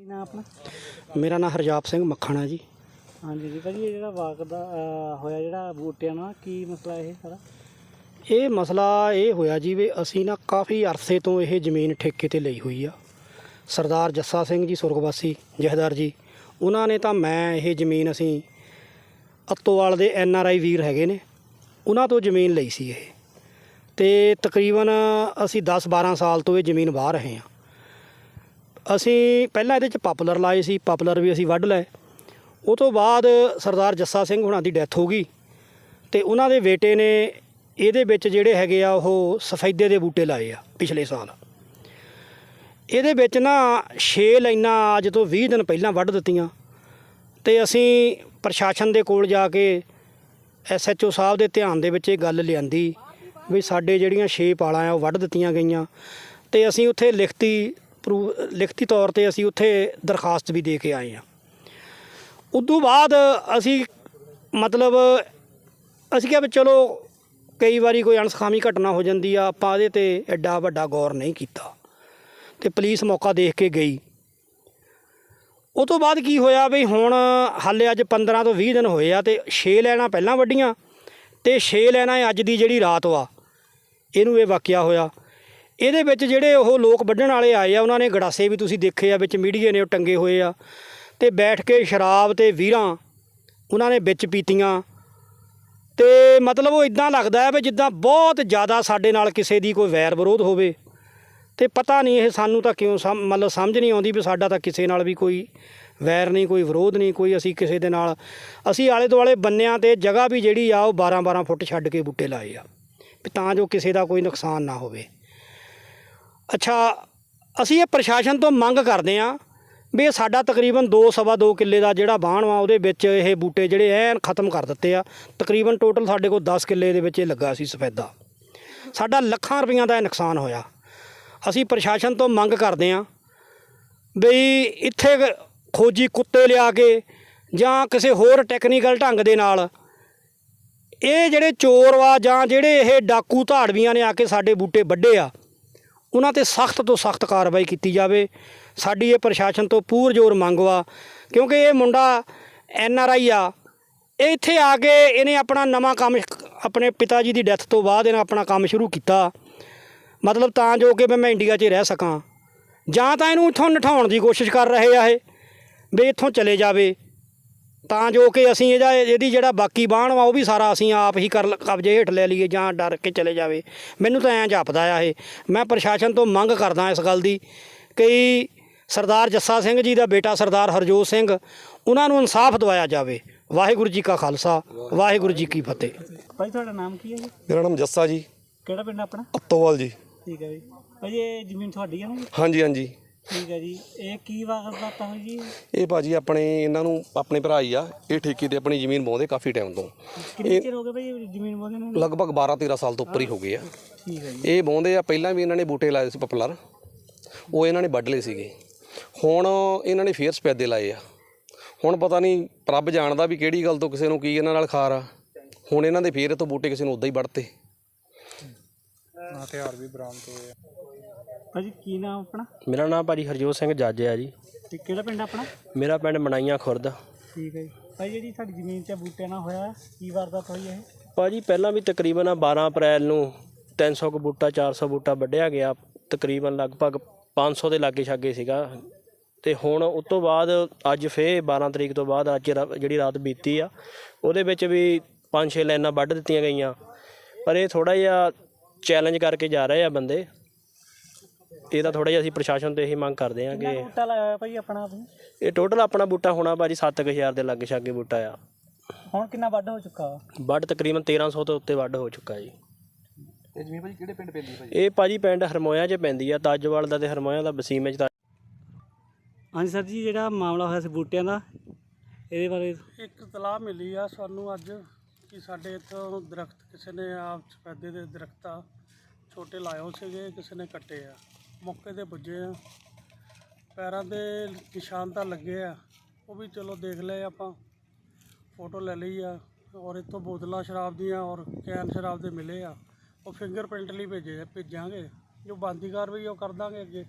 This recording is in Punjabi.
ਕੀ ਨਾਮ ਆਪਣਾ? ਮੇਰਾ ਨਾਮ ਹਰਜਾਪ ਸਿੰਘ ਮੱਖਣਾ ਜੀ। ਹਾਂਜੀ ਜੀ ਭਾਜੀ ਇਹ ਜਿਹੜਾ ਵਾਕ ਦਾ ਅਹ, ਹੋਇਆ ਜਿਹੜਾ ਬੂਟਿਆਂ ਨਾਲ ਕੀ ਮਸਲਾ ਇਹ ਸਾਰਾ? ਇਹ ਮਸਲਾ ਇਹ ਹੋਇਆ ਜੀ ਵੀ ਅਸੀਂ ਨਾ ਕਾਫੀ ਅਰਸੇ ਤੋਂ ਇਹ ਜ਼ਮੀਨ ਠੇਕੇ ਤੇ ਲਈ ਹੋਈ ਆ। ਸਰਦਾਰ ਜੱਸਾ ਸਿੰਘ ਜੀ ਸੁਰਗਵਾਸੀ ਜਹਦਾਰ ਜੀ ਉਹਨਾਂ ਨੇ ਤਾਂ ਮੈਂ ਇਹ ਜ਼ਮੀਨ ਅਸੀਂ ਅੱਤੋਵਾਲ ਦੇ ਐਨ ਆਰ ਆਈ ਵੀਰ ਹੈਗੇ ਨੇ ਉਹਨਾਂ ਤੋਂ ਜ਼ਮੀਨ ਲਈ ਸੀ ਇਹ। ਤੇ ਤਕਰੀਬਨ ਅਸੀਂ 10 12 ਸਾਲ ਤੋਂ ਇਹ ਜ਼ਮੀਨ ਵਾਹ ਰਹੇ ਹਾਂ। ਅਸੀਂ ਪਹਿਲਾਂ ਇਹਦੇ ਚ ਪਾਪੂਲਰ ਲਾਏ ਸੀ, ਪਾਪੂਲਰ ਵੀ ਅਸੀਂ ਵੱਢ ਲਏ। ਉਹ ਤੋਂ ਬਾਅਦ ਸਰਦਾਰ ਜੱਸਾ ਸਿੰਘ ਹੁਣਾਂ ਦੀ ਡੈਥ ਹੋ ਗਈ ਤੇ ਉਹਨਾਂ ਦੇ ਬੇਟੇ ਨੇ ਇਹਦੇ ਵਿੱਚ ਜਿਹੜੇ ਹੈਗੇ ਆ ਉਹ ਸਫੈਦੇ ਦੇ ਬੂਟੇ ਲਾਏ ਆ ਪਿਛਲੇ ਸਾਲ। ਇਹਦੇ ਵਿੱਚ ਨਾ 6 ਲਾਈਨਾਂ ਅੱਜ ਤੋਂ 20 ਦਿਨ ਪਹਿਲਾਂ ਵੱਢ ਦਿੱਤੀਆਂ ਤੇ ਅਸੀਂ ਪ੍ਰਸ਼ਾਸਨ ਦੇ ਕੋਲ ਜਾ ਕੇ ਐਸਐਚਓ ਸਾਹਿਬ ਦੇ ਧਿਆਨ ਦੇ ਵਿੱਚ ਇਹ ਗੱਲ ਲਿਆਂਦੀ ਵੀ ਸਾਡੇ ਜਿਹੜੀਆਂ 6 ਪਾਲਾਂ ਆ ਉਹ ਵੱਢ ਦਿੱਤੀਆਂ ਗਈਆਂ ਤੇ ਅਸੀਂ ਉੱਥੇ ਲਿਖਤੀ ਪ੍ਰੂ- ਲਿਖਤੀ ਤੌਰ ਤੇ ਅਸੀਂ ਉੱਥੇ ਦਰਖਾਸਤ ਵੀ ਦੇ ਕੇ ਆਏ ਆ ਉਦੋਂ ਬਾਅਦ ਅਸੀਂ ਮਤਲਬ ਅਸੀਂ ਕਿਹਾ ਵੀ ਚਲੋ ਕਈ ਵਾਰੀ ਕੋਈ ਅਣਸਖਾਮੀ ਘਟਨਾ ਹੋ ਜਾਂਦੀ ਆ, ਆਪਾਂ ਇਹਦੇ ਤੇ ਐਡਾ ਵੱਡਾ ਗੌਰ ਨਹੀਂ ਕੀਤਾ। ਤੇ ਪੁਲਿਸ ਮੌਕਾ ਦੇਖ ਕੇ ਗਈ। ਉਹ ਤੋਂ ਬਾਅਦ ਕੀ ਹੋਇਆ ਵੀ ਹੁਣ ਹਾਲੇ ਅੱਜ 15 ਤੋਂ 20 ਦਿਨ ਹੋਏ ਆ ਤੇ 6 ਲੈਣਾ ਪਹਿਲਾਂ ਵੱਡੀਆਂ ਤੇ 6 ਲੈਣਾ ਅੱਜ ਦੀ ਜਿਹੜੀ ਰਾਤ ਵਾ, ਇਹਨੂੰ ਇਹ ਵਾਕਿਆ ਹੋਇਆ। ਇਹਦੇ ਵਿੱਚ ਜਿਹੜੇ ਉਹ ਲੋਕ ਵੱਢਣ ਵਾਲੇ ਆਏ ਆ, ਉਹਨਾਂ ਨੇ ਗੜਾਸੇ ਵੀ ਤੁਸੀਂ ਦੇਖੇ ਆ, ਵਿੱਚ ਮੀਡੀਏ ਨੇ ਉਹ ਟੰਗੇ ਹੋਏ ਆ। ਤੇ ਬੈਠ ਕੇ ਸ਼ਰਾਬ ਤੇ ਵੀਰਾਂ ਉਹਨਾਂ ਨੇ ਵਿੱਚ ਪੀਤੀਆਂ। ਤੇ ਮਤਲਬ ਉਹ ਇਦਾਂ ਲੱਗਦਾ ਹੈ ਵੀ ਜਿੱਦਾਂ ਬਹੁਤ ਜ਼ਿਆਦਾ ਸਾਡੇ ਨਾਲ ਕਿਸੇ ਦੀ ਕੋਈ ਵੈਰ ਵਿਰੋਧ ਹੋਵੇ। ਤੇ ਪਤਾ ਨਹੀਂ ਇਹ ਸਾਨੂੰ ਤਾਂ ਕਿਉਂ ਸਮ- ਮਤਲਬ ਸਮਝ ਨਹੀਂ ਆਉਂਦੀ ਵੀ ਸਾਡਾ ਤਾਂ ਕਿਸੇ ਨਾਲ ਵੀ ਕੋਈ ਵੈਰ ਨਹੀਂ, ਕੋਈ ਵਿਰੋਧ ਨਹੀਂ, ਕੋਈ ਅਸੀਂ ਕਿਸੇ ਦੇ ਨਾਲ। ਅਸੀਂ ਆਲੇ ਦੁਆਲੇ ਬੰਨਿਆਂ ਤੇ ਜਗ੍ਹਾ ਵੀ ਜਿਹੜੀ ਆ ਉਹ 12 12 ਫੁੱਟ ਛੱਡ ਕੇ ਬੂਟੇ ਲਾਏ ਆ। ਵੀ ਤਾਂ ਜੋ ਕਿਸੇ ਦਾ ਕੋਈ ਨੁਕਸਾਨ ਨਾ ਹੋਵੇ। ਅੱਛਾ, ਅਸੀਂ ਇਹ ਪ੍ਰਸ਼ਾਸਨ ਤੋਂ ਮੰਗ ਕਰਦੇ ਆ ਵੀ ਇਹ ਸਾਡਾ ਤਕਰੀਬਨ 2 ਸਵਾ 2 ਕਿੱਲੇ ਦਾ ਜਿਹੜਾ ਬਾਣ ਵਾ, ਉਹਦੇ ਵਿੱਚ ਇਹ ਬੂਟੇ ਜਿਹੜੇ ਐਨ ਖਤਮ ਕਰ ਦਿੱਤੇ ਆ। ਤਕਰੀਬਨ ਟੋਟਲ ਸਾਡੇ ਕੋਲ 10 ਕਿੱਲੇ ਦੇ ਵਿੱਚ ਇਹ ਲੱਗਾ ਸੀ ਸਫੈਦਾ। ਸਾਡਾ ਲੱਖਾਂ ਰੁਪਈਆਂ ਦਾ ਇਹ ਨੁਕਸਾਨ ਹੋਇਆ। ਅਸੀਂ ਪ੍ਰਸ਼ਾਸਨ ਤੋਂ ਮੰਗ ਕਰਦੇ ਆ ਬਈ ਇੱਥੇ ਖੋਜੀ ਕੁੱਤੇ ਲਿਆ ਕੇ ਜਾਂ ਕਿਸੇ ਹੋਰ ਟੈਕਨੀਕਲ ਢੰਗ ਦੇ ਨਾਲ ਇਹ ਜਿਹੜੇ ਚੋਰ ਵਾ ਜਾਂ ਜਿਹੜੇ ਇਹ ਡਾਕੂ ਧਾੜਵੀਆਂ ਨੇ ਆ ਕੇ ਸਾਡੇ ਬੂਟੇ ਵੱਢੇ ਆ ਉਹਨਾਂ ਤੇ ਸਖਤ ਤੋਂ ਸਖਤ ਕਾਰਵਾਈ ਕੀਤੀ ਜਾਵੇ। ਸਾਡੀ ਇਹ ਪ੍ਰਸ਼ਾਸਨ ਤੋਂ ਪੂਰ ਜ਼ੋਰ ਮੰਗ ਵਾ ਕਿਉਂਕਿ ਇਹ ਮੁੰਡਾ ਐਨ ਆਰ ਆਈ ਆ। ਇਹ ਇੱਥੇ ਆ ਕੇ ਇਹਨੇ ਆਪਣਾ ਨਵਾਂ ਕੰਮ ਆਪਣੇ ਪਿਤਾ ਜੀ ਦੀ ਡੈਥ ਤੋਂ ਬਾਅਦ ਇਹਨੇ ਆਪਣਾ ਕੰਮ ਸ਼ੁਰੂ ਕੀਤਾ। ਮਤਲਬ ਤਾਂ ਜੋ ਕਿ ਮੈਂ ਇੰਡੀਆ 'ਚ ਰਹਿ ਸਕਾਂ। ਜਾਂ ਤਾਂ ਇਹਨੂੰ ਇੱਥੋਂ ਨਠਾਉਣ ਦੀ ਕੋਸ਼ਿਸ਼ ਕਰ ਰਹੇ ਆ ਇਹ, ਵੀ ਇੱਥੋਂ ਚਲੇ ਜਾਵੇ। ਤਾਂ ਜੋ ਕਿ ਅਸੀਂ ਇਹਦਾ ਇਹਦੀ ਜਿਹੜਾ ਬਾਕੀ ਬਾਣ ਵਾ ਉਹ ਵੀ ਸਾਰਾ ਅਸੀਂ ਆਪ ਹੀ ਕਰ ਕਬਜ਼ੇ ਹੇਠ ਲੈ ਲਈਏ ਜਾਂ ਡਰ ਕੇ ਚਲੇ ਜਾਵੇ। ਮੈਨੂੰ ਤਾਂ ਐਂ ਜਾਪਦਾ ਆ ਇਹ। ਮੈਂ ਪ੍ਰਸ਼ਾਸਨ ਤੋਂ ਮੰਗ ਕਰਦਾ ਇਸ ਗੱਲ ਦੀ ਕਿ ਸਰਦਾਰ ਜੱਸਾ ਸਿੰਘ ਜੀ ਦਾ ਬੇਟਾ ਸਰਦਾਰ ਹਰਜੋਤ ਸਿੰਘ ਉਹਨਾਂ ਨੂੰ ਇਨਸਾਫ ਦਿਵਾਇਆ ਜਾਵੇ। ਵਾਹਿਗੁਰੂ ਜੀ ਕਾ ਖਾਲਸਾ ਵਾਹਿਗੁਰੂ ਜੀ ਕੀ ਫਤਿਹ। ਭਾਜੀ ਤੁਹਾਡਾ ਨਾਮ ਕੀ ਹੈ ਜੀ? ਮੇਰਾ ਨਾਮ ਜੱਸਾ ਜੀ। ਕਿਹੜਾ ਪਿੰਡ ਆਪਣਾ? ਅੱਤੋਵਾਲ ਜੀ। ਠੀਕ ਹੈ ਜੀ। ਭਾਜੀ ਇਹ ਜ਼ਮੀਨ ਤੁਹਾਡੀ ਹੈ ਨਾ? ਹਾਂਜੀ ਹਾਂਜੀ। ਠੀਕ ਹੈ ਜੀ। ਇਹ ਕੀ ਵਾਕ ਦਾ ਹੋਈ ਜੀ? ਇਹ ਭਾਜੀ ਆਪਣੇ ਇਹਨਾਂ ਨੂੰ ਆਪਣੇ ਭਰਾ ਹੀ ਆ। ਇਹ ਠੇਕੇ ਤੇ ਆਪਣੀ ਜ਼ਮੀਨ ਬਾਉਂਦੇ ਕਾਫੀ ਟਾਈਮ ਤੋਂ। ਕਿੰਨੇ ਚਿਰ ਹੋ ਗਏ ਭਾਜੀ ਜ਼ਮੀਨ ਬੋਦੇ ਨੂੰ? ਲਗਭਗ 12 13 ਸਾਲ ਤੋਂ ਉੱਪਰ ਹੀ ਹੋ ਗਏ ਆ। ਠੀਕ ਹੈ ਜੀ। ਇਹ ਬਾਉਂਦੇ ਆ ਪਹਿਲਾਂ ਵੀ ਇਹਨਾਂ ਨੇ ਬੂਟੇ ਲਾਏ ਸੀ ਪਪਲਰ। ਉਹ ਇਹਨਾਂ ਨੇ ਵੱਢ ਲਏ ਸੀਗੇ। ਹੁਣ ਇਹਨਾਂ ਨੇ ਫੇਰ ਸਪੈਦੇ ਲਾਏ ਆ। ਹੁਣ ਪਤਾ ਨਹੀਂ ਰੱਬ ਜਾਣਦਾ ਵੀ ਕਿਹੜੀ ਗੱਲ ਤੋਂ ਕਿਸੇ ਨੂੰ ਕੀ ਇਹਨਾਂ ਨਾਲ ਖਾਰ ਆ। ਹੁਣ ਇਹਨਾਂ ਦੇ ਫੇਰ ਤੋਂ ਬੂਟੇ ਕਿਸੇ ਨੂੰ ਉਦਾਂ ਹੀ ਵੱਢਤੇ। ਭਾਜੀ ਕੀ ਨਾਮ ਆਪਣਾ? ਮੇਰਾ ਨਾਮ ਭਾਜੀ ਹਰਜੋਤ ਸਿੰਘ ਜੱਜ ਹੈ ਜੀ। ਤੇ ਕਿਹੜਾ ਪਿੰਡ ਆਪਣਾ? ਮੇਰਾ ਪਿੰਡ ਮਣਾਈਆਂ ਖੁਰਦ। ਠੀਕ ਹੈ ਜੀ। ਭਾਜੀ ਜਿਹੜੀ ਸਾਡੀ ਜ਼ਮੀਨ ਤੇ ਬੂਟਿਆਂ ਨਾਲ ਹੋਇਆ ਕੀ ਵਾਰਦਾਤ ਹੋਈ ਇਹ ਭਾਜੀ ਪਹਿਲਾਂ ਵੀ ਤਕਰੀਬਨ ਆ 12 ਅਪ੍ਰੈਲ ਨੂੰ 300 ਕੁ ਬੂਟਾ 400 ਬੂਟਾ ਵੱਢਿਆ ਗਿਆ। ਤਕਰੀਬਨ ਲਗਭਗ 500 ਦੇ ਲਾਗੇ ਛਾਗੇ ਸੀਗਾ। ਤੇ ਹੁਣ ਉਸ ਤੋਂ ਬਾਅਦ ਅੱਜ ਫੇਰ 12 ਤਰੀਕ ਤੋਂ ਬਾਅਦ ਅੱਜ ਰਾ- ਜਿਹੜੀ ਰਾਤ ਬੀਤੀ ਆ ਉਹਦੇ ਵਿੱਚ ਵੀ 5-6 ਲਾਈਨਾਂ ਵੱਢ ਦਿੱਤੀਆਂ ਗਈਆਂ। ਪਰ ਇਹ ਥੋੜਾ ਜਿਹਾ ਚੈਲੰਜ ਕਰਕੇ ਜਾ ਰਹੇ ਆ ਬੰਦੇ। ਇਹਦਾ ਥੋੜਾ ਜਿਹਾ ਅਸੀਂ ਪ੍ਰਸ਼ਾਸਨ ਤੋਂ ਇਹੀ ਮੰਗ ਕਰਦੇ ਹਾਂ ਕਿ ਬੂਟਾ ਲਾਇਆ ਭਾਜੀ ਆਪਣਾ ਆਪਣੀ ਇਹ ਟੋਟਲ ਆਪਣਾ ਬੂਟਾ ਹੋਣਾ ਭਾਜੀ 7000 ਦੇ ਲਾਗੇ ਛਾਗੇ ਬੂਟਾ ਆ। ਹੁਣ ਕਿੰਨਾ ਵੱਢ ਹੋ ਚੁੱਕਾ ਵਾ? ਵੱਢ ਤਕਰੀਬਨ 1300 ਤੋਂ ਉੱਤੇ ਵੱਢ ਹੋ ਚੁੱਕਾ ਜੀ। ਇਹ ਜ਼ਮੀਨ ਭਾਜੀ ਕਿਹੜੇ ਪਿੰਡ ਪੈਂਦੀ ਭਾਜੀ? ਇਹ ਭਾਜੀ ਪਿੰਡ ਹਰਮੋਇਆ 'ਚ ਪੈਂਦੀ ਆ ਤਾਜਵਾਲ ਦਾ ਤੇ ਹਰਮੋਇਆ ਦਾ ਵਸੀਮ 'ਚ ਤਾਂ ਹਾਂਜੀ ਸਰ ਜੀ ਜਿਹੜਾ ਮਾਮਲਾ ਹੋਇਆ ਸੀ ਬੂਟਿਆਂ ਦਾ ਇਹਦੇ ਬਾਰੇ ਇੱਕ ਤਲਾਹ ਮਿਲੀ ਆ ਸਾਨੂੰ ਅੱਜ ਕਿ ਸਾਡੇ ਇੱਥੋਂ ਦਰਖਤ ਕਿਸੇ ਨੇ ਆਪ ਸਫੈਦੇ ਦੇ ਦਰਖਤ ਆ ਛੋਟੇ ਲਾਏ ਹੋਏ ਸੀਗੇ ਕਿਸੇ ਨੇ ਕੱਟੇ ਆ। ਮੌਕੇ ਤੇ ਪੁੱਜੇ ਆ। ਪੈਰਾਂ ਦੇ ਨਿਸ਼ਾਨ ਤਾਂ ਲੱਗੇ ਆ। ਉਹ ਵੀ ਚਲੋ ਦੇਖ ਲਏ ਆਪਾਂ। ਫੋਟੋ ਲੈ ਲਈ ਆ ਔਰ ਇੱਥੋਂ ਬੋਤਲਾਂ ਸ਼ਰਾਬ ਦੀਆਂ ਔਰ ਕੈਨ ਸ਼ਰਾਬ ਦੇ ਮਿਲੇ ਆ। ਉਹ ਫਿੰਗਰਪ੍ਰਿੰਟ ਲਈ ਭੇਜੇ ਭੇਜਾਂਗੇ। ਜੋ ਬੰਦੀ ਕਾਰਵਾਈ ਉਹ ਕਰ ਦਾਂਗੇ ਅੱਗੇ।